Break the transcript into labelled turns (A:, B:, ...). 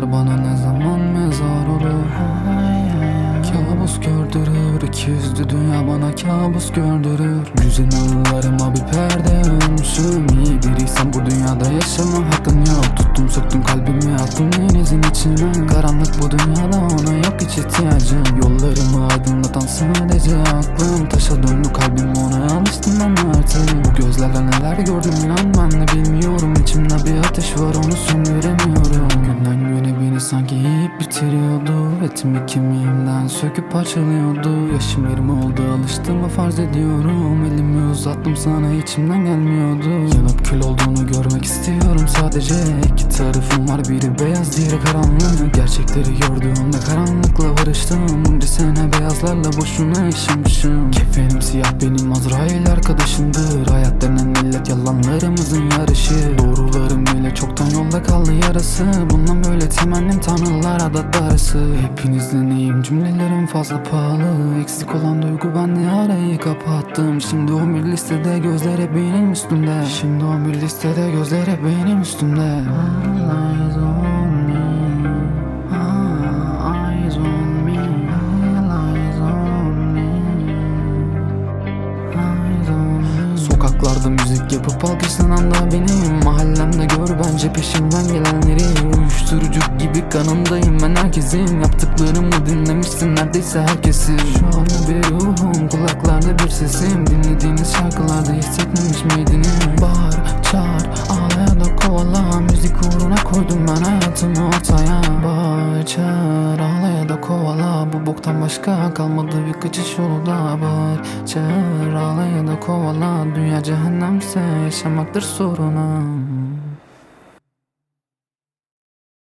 A: Rüyalar bana ne zaman mezar olur Kabus gördürür iki yüzlü dünya bana kabus gördürür. Güzel anılarıma bir perde örmüşüm İyi biriysen bu dünyada yaşama hakkın yok. Tuttum söktüm kalbimi attım denizin içine. Karanlık bu dünyada ona yok hiç ihtiyacım. Yollarımı aydınlatan sadece aklım. Taşa döndü kalbim ona alıştım ben artık. Bu gözlerle neler gördüm inan ateş var onu söndüremiyorum Günden güne beni sanki yiyip bitiriyordu. Etimi kemiğimden söküp parçalıyordu. Yaşım yirmi oldu alıştığımı farz ediyorum. Elimi uzattım sana içimden gelmiyordu. Yanıp kül olduğunu görmek istiyorum sadece. İki tarafım var biri beyaz diğeri karanlık. Gerçekleri gördüğümde karanlıkla barıştım. Bunca sene beyazlarla boşuna yaşamışım. Kefenim siyah benim Azrail arkadaşımdır. Hayat denen millet yalanlarımızın yarışı. Çoktan yolda kaldı yarası Bundan böyle temennim tanrılara da darısı. Hepinizle neyim? Cümlelerim fazla pahalı. Eksik olan duygu ben de arayı kapattım. Şimdi o bir listede gözler hep benim üstümde. Şimdi o bir listede gözler hep benim üstümde. Eyes on me. Eyes on me. All eyes on me. Sokaklarda müzik yapıp alkışlanan da benim gör bence peşimden gelenleri Uyuşturucu gibi kanımdayım ben herkesin. Yaptıklarımı dinlemişsin neredeyse herkesi Şu anda bir ruhum kulaklarda bir sesim. Dinlediğiniz şarkılarda hissetmemiş miydiniz? Bağır, çağır, ağla ya da kovala. Müzik uğruna koydum ben hayatımı ortaya. Bağır, çağır, ağla ya da kovala. Bu boktan başka kalmadı bir kaçış yolu Bağır, çağır, ağla ya da kovala. Dünya cehennemse yaşamaktır sorunum